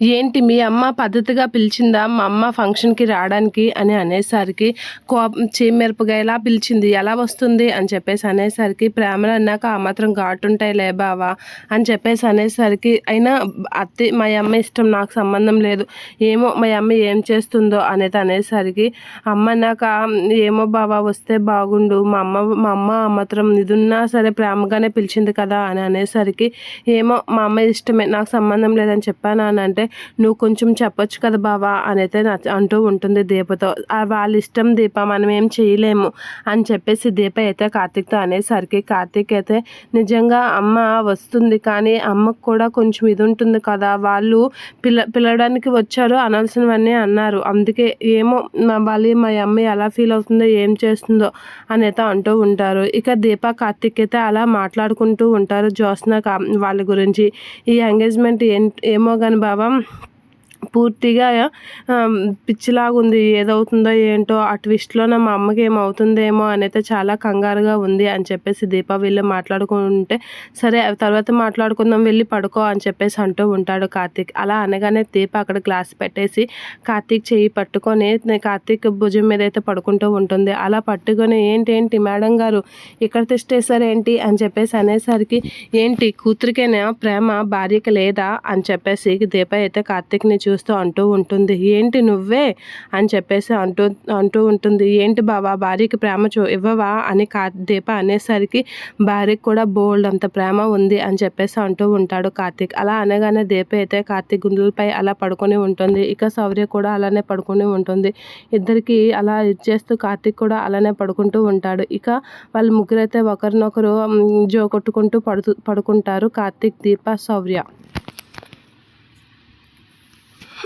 ఏంటి మీ అమ్మ పద్ధతిగా పిలిచిందా? మా అమ్మ ఫంక్షన్కి రావడానికి అని అనేసరికి కోపం చీమిరపకాయలా పిలిచింది ఎలా వస్తుంది? అని చెప్పేసి అనేసరికి ప్రేమలు అన్నాక ఆ మాత్రం ఘాటుంటాయిలే బావా అని చెప్పేసి అనేసరికి అయినా అత్తే మా అమ్మ ఇష్టం నాకు సంబంధం లేదు. ఏమో మా అమ్మ ఏం చేస్తుందో అనేది అనేసరికి అమ్మ అన్నాక ఏమో బావా వస్తే బాగుండు. మా అమ్మ మా అమ్మ ఆ మాత్రం ఇదున్నా సరే ప్రేమగానే పిలిచింది కదా అని అనేసరికి ఏమో మా అమ్మ ఇష్టమే నాకు సంబంధం లేదని చెప్పాను అని అంటే నువ్వు కొంచెం చెప్పొచ్చు కదా బావా అని అయితే అంటూ ఉంటుంది దీపతో. వాళ్ళ ఇష్టం దీప మనం ఏం చేయలేము అని చెప్పేసి దీప అయితే కార్తీక్తో అనేసరికి కార్తీక్ అయితే నిజంగా అమ్మ వస్తుంది కానీ అమ్మకు కూడా కొంచెం ఇది ఉంటుంది కదా వాళ్ళు పిల్ల పిలవడానికి వచ్చారు అనాల్సినవన్నీ అన్నారు. అందుకే ఏమో మా వాళ్ళు మా అమ్మ ఎలా ఫీల్ అవుతుందో ఏం చేస్తుందో అని అయితే అంటూ ఉంటారు. ఇక దీప కార్తీక్ అయితే అలా మాట్లాడుకుంటూ ఉంటారు జ్యోత్స్న వాళ్ళ గురించి ఈ ఎంగేజ్మెంట్ ఏం ఏమో కానీ బాబా வணக்கம் పూర్తిగా పిచ్చిలాగా ఉంది ఏదవుతుందో ఏంటో ఆ ట్విస్ట్లో నా మా అమ్మకి ఏమవుతుందేమో అనైతే చాలా కంగారుగా ఉంది అని చెప్పేసి దీప వీళ్ళు మాట్లాడుకుంటే సరే తర్వాత మాట్లాడుకుందాం వెళ్ళి పడుకో అని చెప్పేసి అంటూ ఉంటాడు కార్తీక్. అలా అనగానే దీప అక్కడ గ్లాస్ పెట్టేసి కార్తీక్ చెయ్యి పట్టుకొని కార్తీక్ భుజం మీద అయితే పడుకుంటూ ఉంటుంది. అలా పట్టుకొని ఏంటి ఏంటి మేడం గారు? ఇక్కడ తెచ్చేసారు అని చెప్పేసి అనేసరికి ఏంటి కూతురికైనా? ప్రేమ? భార్యకి లేదా? అని చెప్పేసి దీప అయితే కార్తీక్ని చూస్తూ అంటూ ఉంటుంది. ఏంటి నువ్వే? అని చెప్పేసి అంటూ అంటూ ఉంటుంది. ఏంటి బావా భార్యకి ప్రేమ చూ ఇవ్వవా? అని కా దీప అనేసరికి భార్యకి కూడా బోల్డ్ అంత ప్రేమ ఉంది అని చెప్పేసి అంటూ ఉంటాడు కార్తీక్. అలా అనగానే దీప అయితే కార్తీక్ గుండెలపై అలా పడుకొని ఉంటుంది. ఇక శౌర్య కూడా అలానే పడుకొని ఉంటుంది. ఇద్దరికి అలా ఇచ్చేస్తూ కార్తీక్ కూడా అలానే పడుకుంటూ ఉంటాడు. ఇక వాళ్ళ ముగ్గురైతే ఒకరినొకరు జో కొట్టుకుంటూ పడుతూ పడుకుంటారు కార్తీక్ దీప శౌర్య.